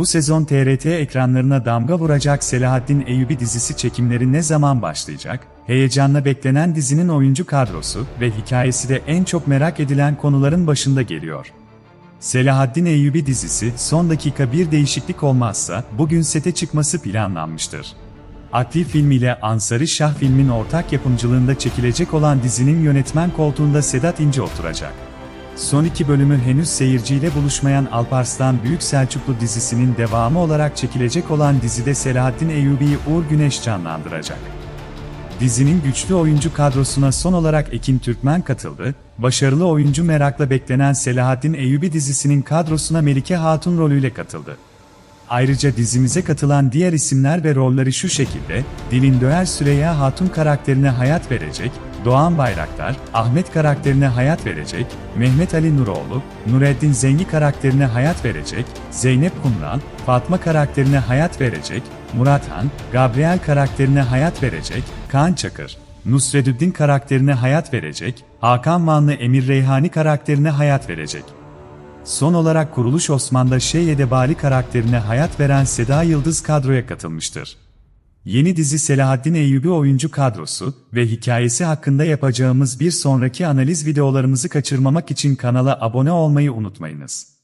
Bu sezon TRT ekranlarına damga vuracak Selahaddin Eyyubi dizisi çekimleri ne zaman başlayacak? Heyecanla beklenen dizinin oyuncu kadrosu ve hikayesi de en çok merak edilen konuların başında geliyor. Selahaddin Eyyubi dizisi son dakika bir değişiklik olmazsa bugün sete çıkması planlanmıştır. Akli Film ile Ansari Şah filmin ortak yapımcılığında çekilecek olan dizinin yönetmen koltuğunda Sedat İnce oturacak. Son iki bölümü henüz seyirciyle buluşmayan Alparslan Büyük Selçuklu dizisinin devamı olarak çekilecek olan dizide Selahaddin Eyyubi'yi Uğur Güneş canlandıracak. Dizinin güçlü oyuncu kadrosuna son olarak Ekin Türkmen katıldı, başarılı oyuncu merakla beklenen Selahaddin Eyyubi dizisinin kadrosuna Melike Hatun rolüyle katıldı. Ayrıca dizimize katılan diğer isimler ve rolleri şu şekilde, Dilin Döer Süreyya Hatun karakterine hayat verecek, Doğan Bayraktar, Ahmet karakterine hayat verecek, Mehmet Ali Nuroğlu, Nureddin Zengi karakterine hayat verecek, Zeynep Kumran, Fatma karakterine hayat verecek, Murat Han, Gabriel karakterine hayat verecek, Kaan Çakır, Nusredüddin karakterine hayat verecek, Hakan Vanlı Emir Reyhani karakterine hayat verecek. Son olarak Kuruluş Osman'da Şeyyedebali karakterine hayat veren Seda Yıldız kadroya katılmıştır. Yeni dizi Selahaddin Eyyubi oyuncu kadrosu ve hikayesi hakkında yapacağımız bir sonraki analiz videolarımızı kaçırmamak için kanala abone olmayı unutmayınız.